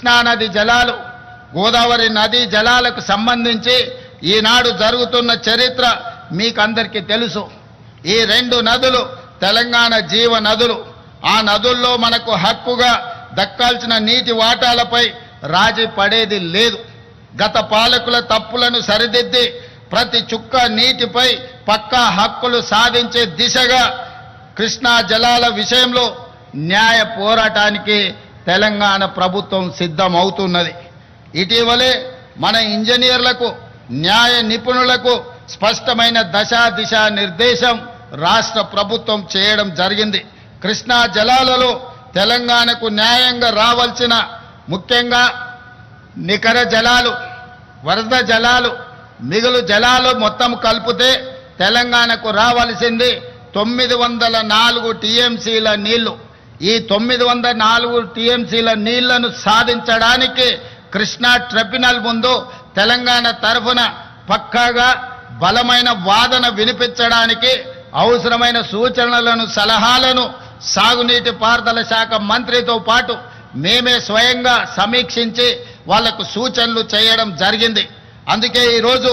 కృష్ణానది జలాలు గోదావరి నదీ జలాలకు సంబంధించి ఈనాడు జరుగుతున్న చరిత్ర మీకందరికీ తెలుసు. ఈ రెండు నదులు తెలంగాణ జీవ నదులు. ఆ నదుల్లో మనకు హక్కుగా దక్కాల్సిన నీటి వాటాలపై రాజీ పడేది లేదు. గత పాలకుల తప్పులను సరిదిద్ది ప్రతి చుక్క నీటిపై పక్కా హక్కులు సాధించే దిశగా కృష్ణా జలాల విషయంలో న్యాయ పోరాటానికి తెలంగాణ ప్రభుత్వం సిద్ధమవుతున్నది. ఇటీవలే మన ఇంజనీర్లకు న్యాయ నిపుణులకు స్పష్టమైన దశా దిశ నిర్దేశం రాష్ట్ర ప్రభుత్వం చేయడం జరిగింది. కృష్ణా జలాలలో తెలంగాణకు న్యాయంగా రావాల్సిన ముఖ్యంగా నికర జలాలు వరద జలాలు మిగులు జలాలు మొత్తం కలిపితే తెలంగాణకు రావాల్సింది తొమ్మిది వందల నాలుగు టీఎంసీల నీళ్ళు. ఈ తొమ్మిది వందల నాలుగు టీఎంసీల నీళ్ళను సాధించడానికి కృష్ణా ట్రిబ్యునల్ ముందు తెలంగాణ తరఫున పక్కాగా బలమైన వాదన వినిపించడానికి అవసరమైన సూచనలను సలహాలను సాగునీటి పారుదల శాఖ మంత్రితో పాటు మేమే స్వయంగా సమీక్షించి వాళ్ళకు సూచనలు చేయడం జరిగింది. అందుకే ఈరోజు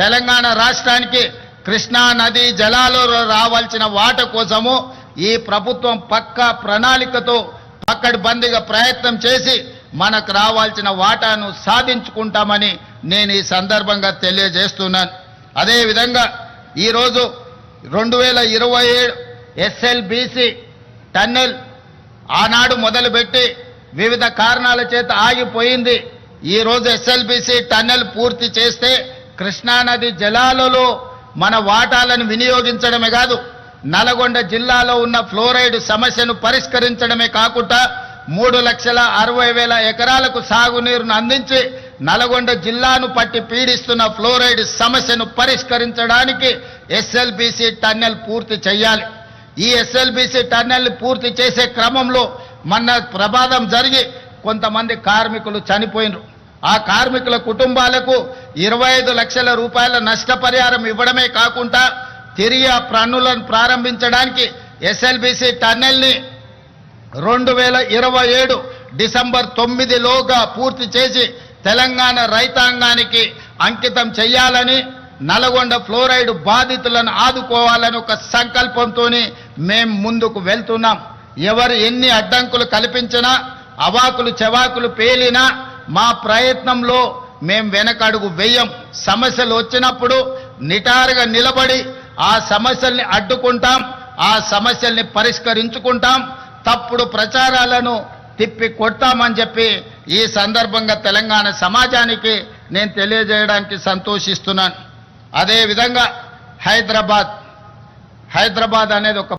తెలంగాణ రాష్ట్రానికి కృష్ణా నదీ జలాలలో రావాల్సిన వాట కోసము ఈ ప్రభుత్వం పక్కా ప్రణాళికతో పక్కడిబందిగా ప్రయత్నం చేసి మనకు రావాల్సిన వాటాను సాధించుకుంటామని నేను ఈ సందర్భంగా తెలియజేస్తున్నాను. అదేవిధంగా ఈరోజు రెండు వేల ఇరవై ఏడు ఎస్ఎల్బిసి టన్నెల్ ఆనాడు మొదలుపెట్టి వివిధ కారణాల చేత ఆగిపోయింది. ఈరోజు ఎస్ఎల్బిసి టన్నెల్ పూర్తి చేస్తే కృష్ణానది జలాలలో మన వాటాలను వినియోగించడమే కాదు నల్గొండ జిల్లాలో ఉన్న ఫ్లోరైడ్ సమస్యను పరిష్కరించడమే కాకుండా మూడు లక్షల అరవై వేల ఎకరాలకు సాగునీరును అందించి నల్గొండ జిల్లాను పట్టి పీడిస్తున్న ఫ్లోరైడ్ సమస్యను పరిష్కరించడానికి ఎస్ఎల్బిసి టన్నెల్ పూర్తి చేయాలి. ఈ ఎస్ఎల్బిసి టన్నెల్ని పూర్తి చేసే క్రమంలో మొన్న ప్రమాదం జరిగి కొంతమంది కార్మికులు చనిపోయినారు. ఆ కార్మికుల కుటుంబాలకు ఇరవై ఐదు లక్షల రూపాయల నష్టపరిహారం ఇవ్వడమే కాకుండా తిరిగి ఆ పన్నులను ప్రారంభించడానికి ఎస్ఎల్బిసి టన్నెల్ని రెండు వేల ఇరవై ఏడు డిసెంబర్ తొమ్మిదిలోగా పూర్తి చేసి తెలంగాణ రైతాంగానికి అంకితం చేయాలని నల్గొండ ఫ్లోరైడ్ బాధితులను ఆదుకోవాలని ఒక సంకల్పంతో మేం ముందుకు వెళ్తున్నాం. ఎవరు ఎన్ని అడ్డంకులు కల్పించినా అవాకులు చెవాకులు పేలినా మా ప్రయత్నంలో మేం వెనకడుగు వెయ్యం సమస్యలు వచ్చినప్పుడు నిటారుగా నిలబడి ఆ సమస్యల్ని అడ్డుకుంటాం ఆ సమస్యల్ని పరిష్కరించుకుంటాం తప్పుడు ప్రచారాలను తిప్పి కొడతామని చెప్పి ఈ సందర్భంగా తెలంగాణ సమాజానికి నేను తెలియజేయడానికి సంతోషిస్తున్నాను. అదేవిధంగా హైదరాబాద్ హైదరాబాద్ అనేది ఒక